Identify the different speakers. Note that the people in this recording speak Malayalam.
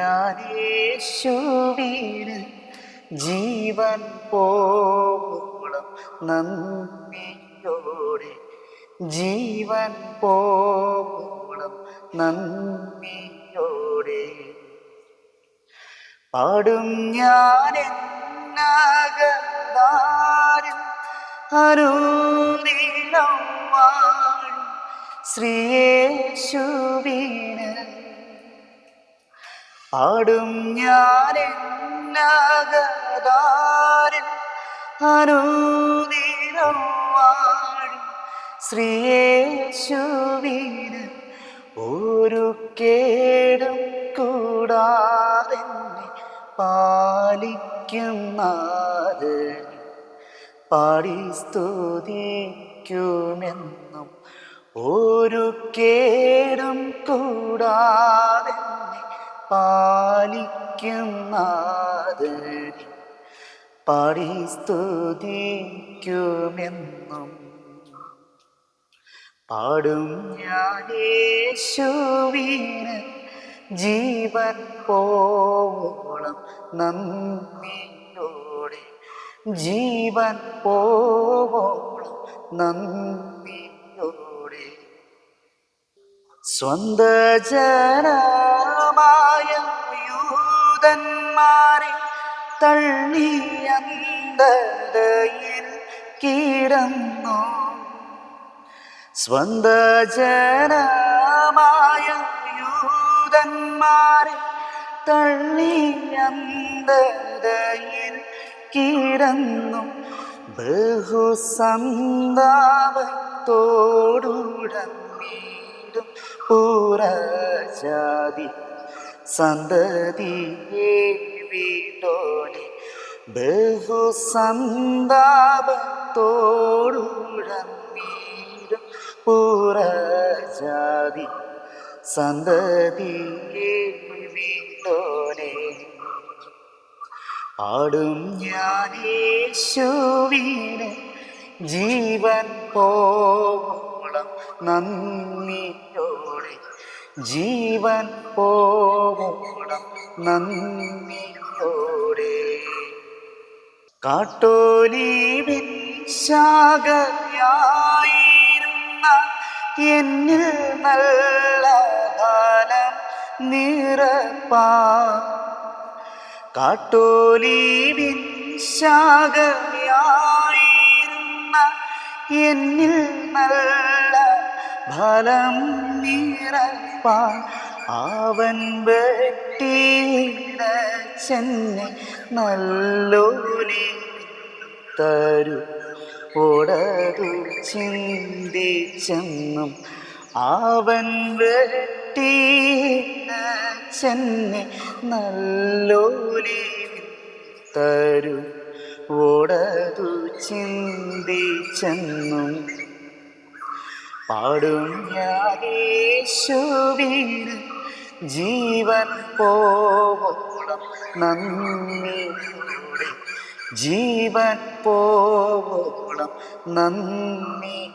Speaker 1: ഞാനേശുവീന് ജീവൻ പോകണം നന്ദിയോടെ. ജീവൻ പോകണം നന്ദിയോടെ. പാടും ഞാൻ എന്നകതാരും അരുതിലം വാഴും ശ്രീയേശുവീന് അരുതിലം വാഴും ശ്രീയേശുവീന് ഒരു കേടും കൂടാതെ പാലിക്കുന്നാത് പാടി സ്തുതിക്കുമെന്നും ഒരു കേടും കൂടാതെ പാലിക്കുന്നാത് പാടി സ്തുതിക്കുമെന്നും പാടും ഞാനേശുവീന് ജീവൻ പോവോളം നന്ദിയോടെ. ജീവൻ പോവോളം നന്ദിയോടെ. സ്വന്ത തള്ളിയന്തയിൽ കിടന്നു. സ്വന്ത ജനമായ യൂതന്മാരെ തള്ളിയന്തയിൽ കിടന്നു. ബഹുസന്താപത്തോടുടന്നീടും പുറജാതി സന്തതിയെ വീടോനെ ബഹുസന്താപത്തോടുടന്നീടും പുറജാതി സന്തതിയെ വീടോനെ പാടും ഞാനേശുവിനെ ജീവൻ പോവോളം നന്ദിയോടെ. ജീവൻ പോവോളം നന്ദിയോടെ. കാട്ടോലീവിൻ ശാഖയായിരുന്ന എന്നിൽ നല്ല ഫലം നിറപ്പാ കാട്ടോലീവിൻ ശാഖയായിരുന്ന എന്നിൽ നല്ല ഫലം നിറപ്പാൻ. അവൻ വെട്ടി ചെന്നെ തരും. ഓടതു ചിന്തിച്ചെന്നും അവൻ വെട്ടി ചെന്നെ തരും തരു. ഓടതു ചിന്തിച്ചെന്നും പാടും ഞാനേശുവീന് ജീവൻ പോവോളം നന്ദിയോടെ ജീവൻ പോവോളം നന്ദിയോടെ